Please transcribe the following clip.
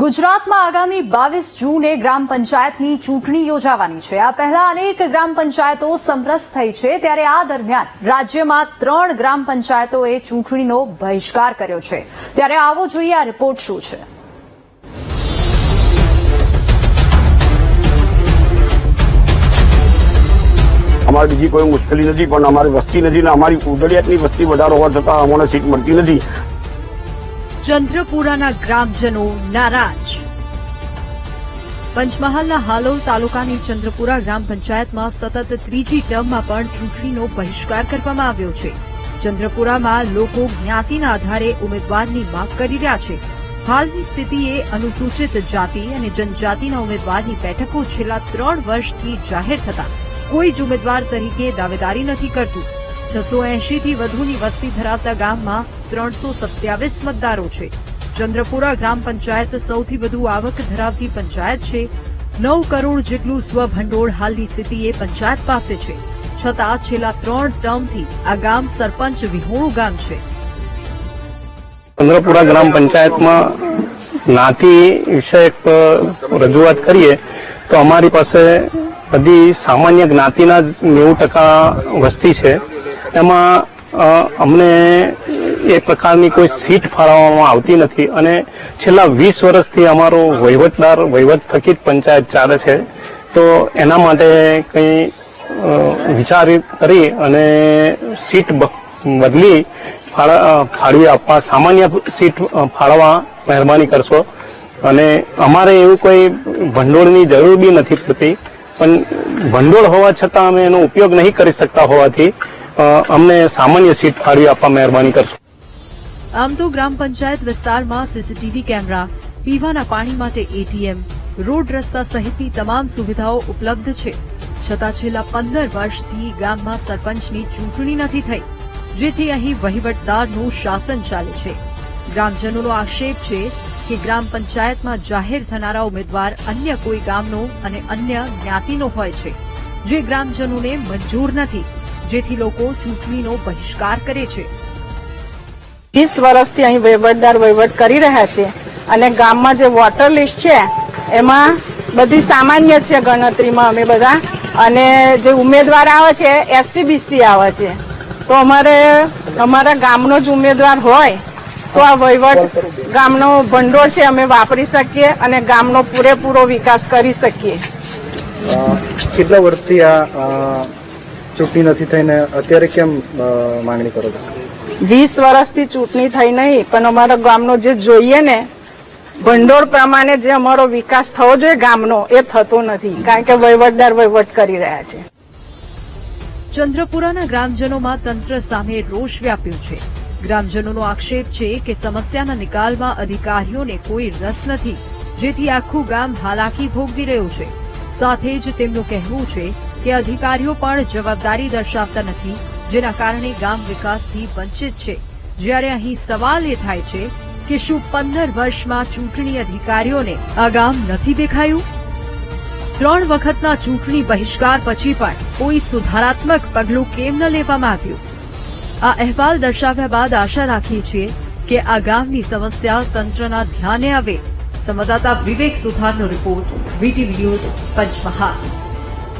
ગુજરાતમાં આગામી બાવીસ જૂને ગ્રામ પંચાયતની ચૂંટણી યોજાવાની છે. આ પહેલા અનેક ગ્રામ પંચાયતો સમરસ થઈ છે. ત્યારે આ દરમિયાન રાજ્યમાં ત્રણ ગ્રામ પંચાયતોએ ચૂંટણીનો બહિષ્કાર કર્યો છે. ત્યારે આવો જોઈએ આ રિપોર્ટ શું છે. અમારે બીજી કોઈ મુશ્કેલી નથી, પણ અમારી વસ્તી નથી ને અમારી ઉદળિયાતની વસ્તી વધારો હોવા છતાં અમને સીટ મળતી નથી. ચંદ્રપુરાના ગ્રામજનો નારાજ. પંચમહાલના હાલોલ તાલુકાની ચંદ્રપુરા ગ્રામ પંચાયતમાં સતત ત્રીજી ટર્મમાં પણ ચૂંટણીનો બહિષ્કાર કરવામાં આવ્યો છે. ચંદ્રપુરામાં લોકો જ્ઞાતિના આધારે ઉમેદવારની માંગ કરી રહ્યા છે. હાલની સ્થિતિએ અનુસૂચિત જાતિ અને જનજાતિના ઉમેદવારની બેઠકો છેલ્લા ત્રણ વર્ષથી જાહેર થતા. કોઈ જ ઉમેદવાર તરીકે દાવેદારી નથી કરતું. છસો એંશીથી વધુની વસ્તી ધરાવતા ગામમાં ત્રણસો સત્યાવીસ મતદારો છે. ચંદ્રપુરા ગ્રામ પંચાયત સૌથી વધુ આવક ધરાવતી પંચાયત છે. નવ કરોડ જેટલું સ્વભંડોળ હાલની સ્થિતિએ પંચાયત પાસે છે. છતાં છેલ્લા ત્રણ ટર્મથી આ ગામ સરપંચ વિહોણું ગામ છે. ચંદ્રપુરા ગ્રામ પંચાયતમાં જ્ઞાતિ વિષયક રજૂઆત કરીએ, તો અમારી પાસે બધી સામાન્ય જ્ઞાતિના નેવું ટકા વસ્તી છે. એમાં અમને એ પ્રકારની કોઈ સીટ ફાળવવામાં આવતી નથી અને છેલ્લા વીસ વર્ષથી અમારો વહીવટદાર, વહીવટ થકી જ પંચાયત ચાલે છે. તો એના માટે કંઈ વિચારી કરી અને સીટ બદલી ફાળા- ફાળવી આપવા, સામાન્ય સીટ ફાળવા મહેરબાની કરશો. અને અમારે એવું કોઈ ભંડોળની જરૂર બી નથી પડતી. પણ ભંડોળ હોવા છતાં અમે એનો ઉપયોગ નહીં કરી શકતા હોવાથી અમને સામાન્ય સીટ ફાળવી આપવા મહેરબાની કરશો. આમ તો ગ્રામ પંચાયત વિસ્તારમાં સીસીટીવી કેમેરા, પીવાના પાણી માટે એટીએમ, રોડ રસ્તા સહિતની તમામ સુવિધાઓ ઉપલબ્ધ છે. છતાં છેલ્લા પંદર વર્ષથી ગામમાં સરપંચની ચૂંટણી નથી થઈ, જેથી અહીં વહીવટદારનું શાસન ચાલે છે. ગ્રામજનોનો આક્ષેપ છે કે ગ્રામ પંચાયતમાં જાહેર થનારા ઉમેદવાર અન્ય કોઈ ગામનો અને અન્ય જ્ઞાતિનો હોય છે, જે ગ્રામજનોને મંજૂર નથી. જેથી લોકો ચૂંટણીનો બહિષ્કાર કરે છે. વીસ વર્ષથી અહીં વહીવટદાર વહીવટ કરી રહ્યા છે અને ગામમાં જે વોટર લિસ્ટ છે એમાં બધી સામાન્ય છે ગણતરીમાં અમે બધા. અને જે ઉમેદવાર આવે છે એસસીબીસી આવે છે. તો અમારે અમારા ગામનો જ ઉમેદવાર હોય તો આ વહીવટ ગામનો ભંડોળ છે અમે વાપરી શકીએ અને ગામનો પૂરેપૂરો વિકાસ કરી શકીએ. કેટલા વર્ષથી આ ચૂંટણી નથી થઈને અત્યારે કેમ માંગણી કરો છો? વીસ વર્ષથી ચૂંટણી થઈ નહીં પણ અમારા ગામનો જે જોઈએ ને ભંડોળ પ્રમાણે જે અમારો વિકાસ થવો જોઈએ ગામનો એ થતો નથી. કારણ કે વહીવટદાર વહીવટ કરી રહ્યા છે. ચંદ્રપુરાના ગ્રામજનોમાં તંત્ર સામે રોષ વ્યાપ્યો છે. ગ્રામજનોનો આક્ષેપ છે કે સમસ્યાના નિકાલમાં અધિકારીઓને કોઈ રસ નથી જેથી આખું ગામ હાલાકી ભોગવી રહ્યું છે. સાથે જ તેમનું કહેવું છે કે અધિકારીઓ પણ જવાબદારી દર્શાવતા નથી, જેના કારણે ગામ વિકાસથી વંચિત છે. જ્યારે અહીં સવાલ એ થાય છે કે શું પંદર વર્ષમાં ચૂંટણી અધિકારીઓને આ ગામ નથી દેખાયું? ત્રણ વખતના ચૂંટણી બહિષ્કાર પછી પણ કોઈ સુધારાત્મક પગલું કેમ ન લેવામાં આવ્યું? આ અહેવાલ દર્શાવ્યા બાદ આશા રાખીએ છીએ કે આ ગામની સમસ્યા તંત્રના ધ્યાને આવે. સંવાદદાતા વિવેક સુથારનો રિપોર્ટ વીટી ન્યૂઝ પંચમહાલ.